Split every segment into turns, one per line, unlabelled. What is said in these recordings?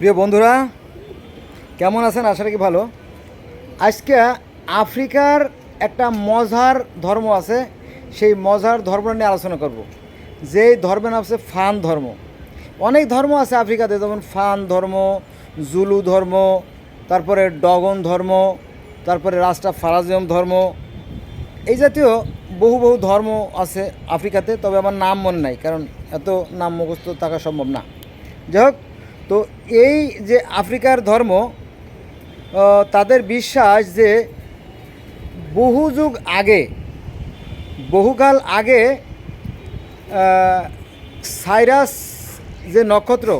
প্রিয় বন্ধুরা, কেমন আছেন? আশা রাখি ভালো। আজকে আফ্রিকার একটা মজার ধর্ম আছে। সেই মজার ধর্ম নিয়ে আলোচনা করব। যেই ধর্মের নাম আছে ফান ধর্ম। অনেক ধর্ম আছে আফ্রিকাতে, যেমন ফান ধর্ম, জুলু ধর্ম, তারপরে ডগন ধর্ম, তারপরে রাস্টা ফারাজিয়ম ধর্ম। এই জাতীয় বহু বহু ধর্ম আছে আফ্রিকাতে, তবে আমার নাম মনে নাই, কারণ এত নাম মুখস্থ থাকা সম্ভব না। যাই হোক তো এই যে আফ্রিকার ধর্ম তাদের বিশ্বাস যে বহু যুগ আগে, বহুকাল আগে সাইরাস যে নক্ষত্র,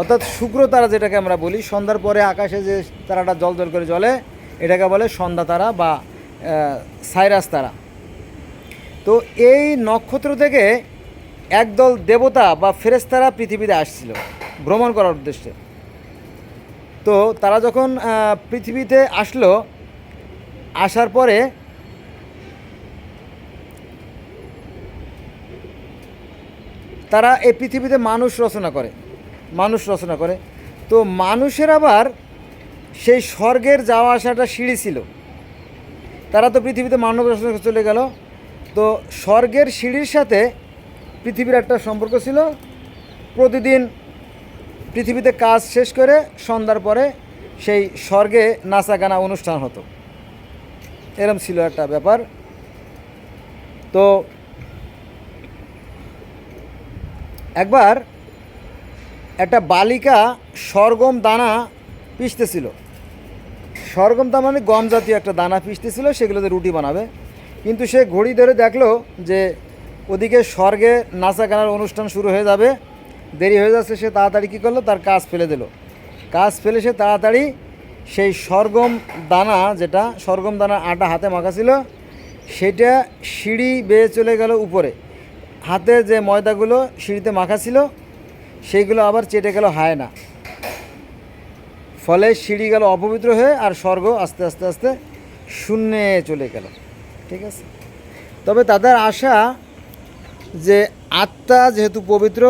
অর্থাৎ শুক্র তারা যেটাকে আমরা বলি, সন্ধ্যার পরে আকাশে যে তারাটা জল জল করে জ্বলে, এটাকে বলে সন্ধ্যা তারা বা সাইরাস তারা। তো এই নক্ষত্র থেকে একদল দেবতা বা ফেরেস্তারা পৃথিবীতে আসছিল। ভ্রমণ করার উদ্দেশ্যে। তো তারা যখন পৃথিবীতে আসলো, আসার পরে তারা এই পৃথিবীতে মানুষ রচনা করে, মানুষ রচনা করে। তো মানুষের আবার সেই স্বর্গের যাওয়া আসাটা সিঁড়ি ছিল। তারা তো পৃথিবীতে মানব রচনা চলে গেল। তো স্বর্গের সিঁড়ির সাথে পৃথিবীর একটা সম্পর্ক ছিল। প্রতিদিন পৃথিবীতে কাজ শেষ করে সন্ধ্যার পরে সেই স্বর্গে নাচা গানা অনুষ্ঠান হতো। এরম ছিল একটা ব্যাপার। তো একবার একটা বালিকা সরগম দানা পিষতেছিল। সরগম দানা মানে গম জাতীয় একটা দানা পিষতেছিল, সেগুলোতে রুটি বানাবে। কিন্তু সে ঘড়ি ধরে দেখল যে ওদিকে স্বর্গে নাচা গানার অনুষ্ঠান শুরু হয়ে যাবে। দেরি হয়ে যাচ্ছে, সে তাড়াতাড়ি কী করল? তার কাজ ফেলে দিল। কাজ ফেলে সে তাড়াতাড়ি সেই সরগম দানা, যেটা সরগম দানা আটা হাতে মাখা ছিল, সেটা সিঁড়ি বেয়ে চলে গেল উপরে। হাতে যে ময়দাগুলো সিঁড়িতে মাখা ছিল, সেইগুলো আবার চেটে গেল হায় না ফলে সিঁড়ি গেল অপবিত্র হয়ে আর স্বর্গ আস্তে আস্তে আস্তে শূন্যে চলে গেল। ঠিক আছে? তবে তাদের আশা যে আত্মা যেহেতু পবিত্র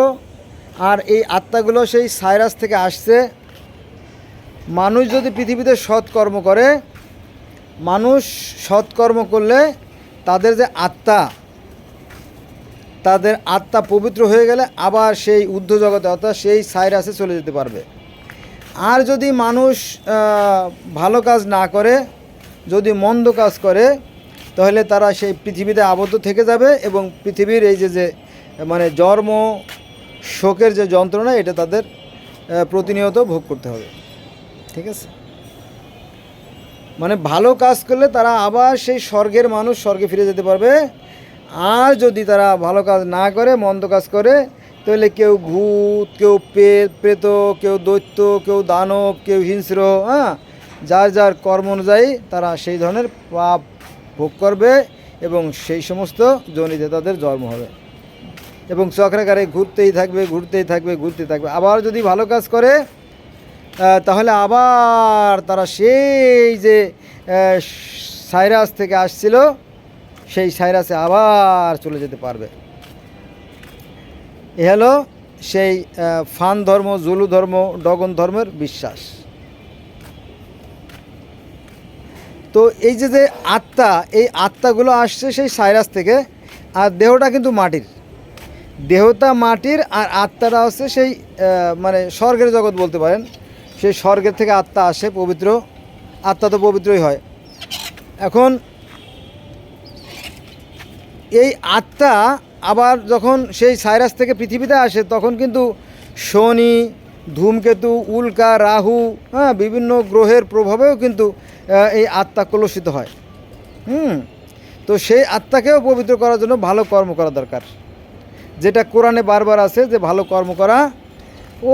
আর এই আত্মাগুলো সেই সাইরাস থেকে আসছে। মানুষ যদি পৃথিবীতে সৎকর্ম করে, মানুষ সৎকর্ম করলে তাদের যে আত্মা, তাদের আত্মা পবিত্র হয়ে গেলে আবার সেই ঊর্ধ্ব জগতে অর্থাৎ সেই সাইরাসে চলে যেতে পারবে। আর যদি মানুষ ভালো কাজ না করে, যদি মন্দ কাজ করে, তাহলে তারা সেই পৃথিবীতে আবদ্ধ থেকে যাবে এবং পৃথিবীর এই যে যে মানে জন্ম শোকের যে যন্ত্রণা, এটা তাদের প্রতিনিয়ত ভোগ করতে হবে। ঠিক আছে? মানে ভালো কাজ করলে তারা আবার সেই স্বর্গের মানুষ স্বর্গে ফিরে যেতে পারবে। আর যদি তারা ভালো কাজ না করে, মন্দ কাজ করে, তাহলে কেউ ভূত, কেউ প্রেত, কেউ দৈত্য, কেউ দানব, কেউ হিংস্র হ্যাঁ? যার যার কর্ম অনুযায়ী তারা সেই ধরনের পাপ ভোগ করবে এবং সেই সমস্ত জনিতে তাদের জন্ম হবে। এবং চক্রাকারে ঘুরতেই থাকবে ঘুরতেই থাকবে ঘুরতেই থাকবে। আবার যদি ভালো কাজ করে তাহলে আবার তারা সেই যে সাইরাস থেকে আসছিল, সেই সাইরাসে আবার চলে যেতে পারবে। এ হলো সেই ফান ধর্ম, জুলু ধর্ম, ডগন ধর্মের বিশ্বাস। তো এই যে যে আত্মা, এই আত্মাগুলো আসছে সেই সাইরাস থেকে, আর দেহটা কিন্তু মাটির। দেহটা মাটির আর আত্মাটা হচ্ছে সেই মানে স্বর্গের জগৎ বলতে পারেন। সেই স্বর্গের থেকে আত্মা আসে, পবিত্র। আত্মা তো পবিত্রই হয়। এখন এই আত্মা আবার যখন সেই সাইরাস থেকে পৃথিবীতে আসে, তখন কিন্তু শনি, ধূমকেতু, উল্কা, রাহু হ্যাঁ বিভিন্ন গ্রহের প্রভাবেও কিন্তু এই আত্মা কলুষিত হয়। হুম? তো সেই আত্মাকেও পবিত্র করার জন্য ভালো কর্ম করা দরকার। যেটা কোরআনে বারবার আছে যে ভালো কর্ম করা,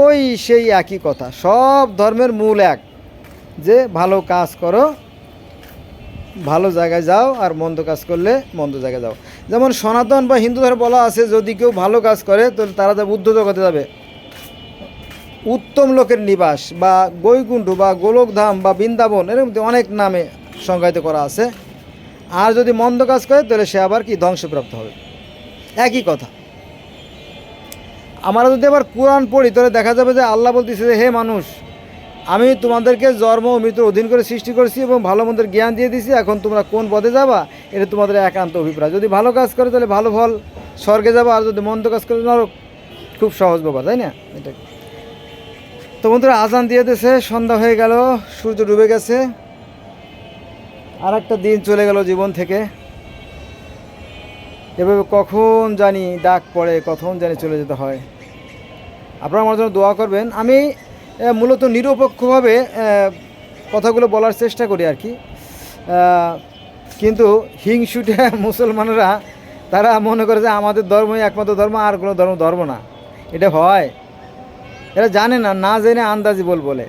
ওই সেই একই কথা। সব ধর্মের মূল এক, যে ভালো কাজ করো, ভালো জায়গায় যাও আর মন্দ কাজ করলে মন্দ জায়গায় যাও। যেমন সনাতন বা হিন্দু ধর্মে বলা আছে, যদি কেউ ভালো কাজ করে তাহলে তারা যাবে বুদ্ধ জগতে যাবে। উত্তম লোকের নিবাস বা বৈকুণ্ঠ বা গোলকধাম বা বৃন্দাবন এরকম অনেক নামে সংজ্ঞায়িত করা আছে। আর যদি মন্দ কাজ করে, তাহলে সে আবার কি ধ্বংসপ্রাপ্ত হবে? একই কথা। আমরা যদি আবার কোরআন পড়ি, তাহলে দেখা যাবে যে আল্লাহ বলতেছে যে, হে মানুষ, আমি তোমাদেরকে জন্ম ও মৃত্যুর অধীন করে সৃষ্টি করেছি এবং ভালো মন্দের জ্ঞান দিয়ে দিছি এখন তোমরা কোন পথে যাবা? এটা তোমাদের একান্ত অভিপ্রায়। যদি ভালো কাজ করে, তাহলে ভালো ফল স্বর্গে যাবা, আর যদি মন্দ কাজ করে নরক খুব সহজ ব্যাপার, তাই না? এটা তো বন্ধুরা, আজান দিয়ে দিয়েছে, সন্ধ্যা হয়ে গেল, সূর্য ডুবে গেছে। আর একটা দিন চলে গেল জীবন থেকে। এভাবে কখন জানি ডাক পড়ে, কখন জানি চলে যেতে হয়। আপনারা আমার জন্য দোয়া করবেন। আমি মূলত নিরপেক্ষভাবে কথাগুলো বলার চেষ্টা করি আর কি। কিন্তু হিংসুটে মুসলমানরা, তারা মনে করে যে আমাদের ধর্মই একমাত্র ধর্ম, আর কোনো ধর্ম ধর্ম না। এটা হয়। এরা জানে না না জেনে আন্দাজি বল বলে।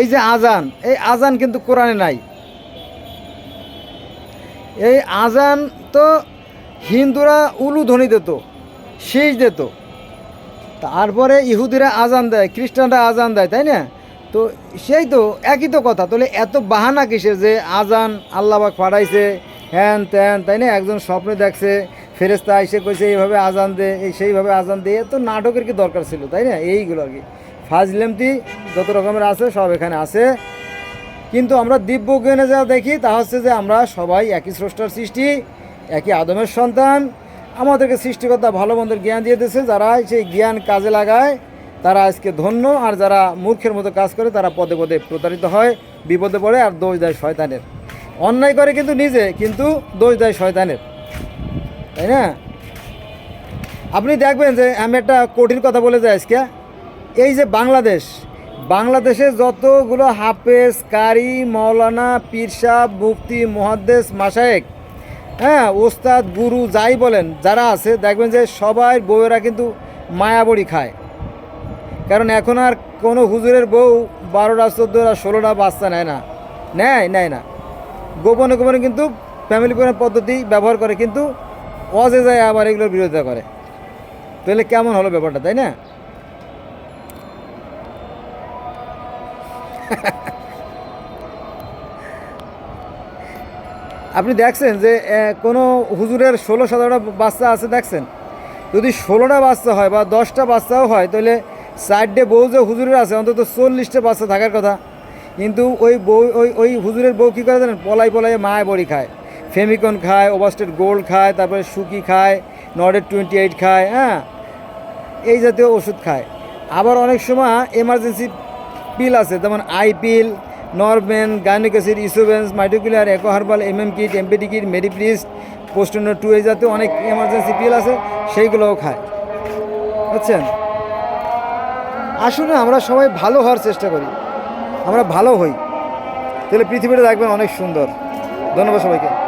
এই যে আজান, এই আজান কিন্তু কোরআনে নাই। এই আজান তো হিন্দুরা উলু ধ্বনি দিত, শেষ দিত। তারপরে ইহুদিরা আজান দেয়, খ্রিস্টানরা আজান দেয়, তাই না? তো সেই তো একই তো কথা। তাহলে এত বাহানা কিসের যে আজান আল্লাহবাক পাঠাইছে হ্যান ত্যান, তাই না? একজন স্বপ্নে দেখছে ফেরেস্তা এসে কইছে, এইভাবে আজান দে, এই সেইভাবে আজান দে। এত নাটকের কি দরকার ছিল, তাই না? এইগুলো আর কি। ফাজলেমতি যত রকমের আছে, সব এখানে আছে। কিন্তু আমরা দিব্য জ্ঞানে যা দেখি, তা হচ্ছে যে আমরা সবাই একই স্রষ্টার সৃষ্টি, একই আদমের সন্তান। আমাদেরকে সৃষ্টিকর্তা ভালো মন্দের জ্ঞান দিয়ে দিয়েছে, যারা সেই জ্ঞান কাজে লাগায়, তারা আজকে ধন্য, আর যারা মূর্খের মতো কাজ করে, তারা পদে পদে প্রতারিত হয়, বিপদে পড়ে, আর দোষ দেয় শয়তানের। অন্যায় করে কিন্তু নিজে, কিন্তু দোষ দেয় শয়তানের। তাই না? আপনি দেখবেন যে আমি একটা কঠিন কথা বলে যাই আজকে। এই যে বাংলাদেশ বাংলাদেশে যতগুলো হাফেজ, কারি মৌলানা পীরসাহ মুফতি মহাদ্দেশ মাসায়েক হ্যাঁ ওস্তাদ, গুরু যাই বলেন, যারা আছে, দেখবেন যে সবাই বউয়েরা কিন্তু মায়াবড়ি খায়। কারণ এখন আর কোনো হুজুরের বউ বারোটা, চোদ্দোটা, ষোলোটা বাচ্চা নেয় না। নেয় নেয় না। গোপনে গোপনে কিন্তু ফ্যামিলি প্ল্যান পদ্ধতি ব্যবহার করে, কিন্তু অজে যায় আবার এগুলোর বিরোধিতা করে। তাহলে কেমন হলো ব্যাপারটা, তাই না? আপনি দেখছেন যে কোনো হুজুরের ষোলো, সতেরোটা বাচ্চা আছে দেখছেন? যদি ষোলোটা বাচ্চা হয় বা দশটা বাচ্চাও হয়, তাহলে চারটে বউ যে হুজুরের আছে, অন্তত চল্লিশটা বাচ্চা থাকার কথা। কিন্তু ওই বউ, ওই ওই হুজুরের বউ কী করে জানেন? পলাই পলাই মায় বড়ি খায়। ফেমিকন খায় ওভাস্টেড গোল্ড খায়, তারপরে সুকি খায় নর্ডেড টোয়েন্টি এইট খায় হ্যাঁ? এই জাতীয় ওষুধ খায়। আবার অনেক সময় এমার্জেন্সি পিল আছে, যেমন আই পিল নরমেন গাইনিক অ্যাসিড ইসোভেন্স মাইটোকুলার M M kit MPT kit মেডিপ্রিস Postinor two এই জাতীয় অনেক এমার্জেন্সি পিল আছে, সেইগুলোও খায়। বুঝছেন? আসলে আমরা সবাই ভালো হওয়ার চেষ্টা করি। আমরা ভালো হই। তাহলে পৃথিবীটা দেখবেন অনেক সুন্দর। ধন্যবাদ সবাইকে।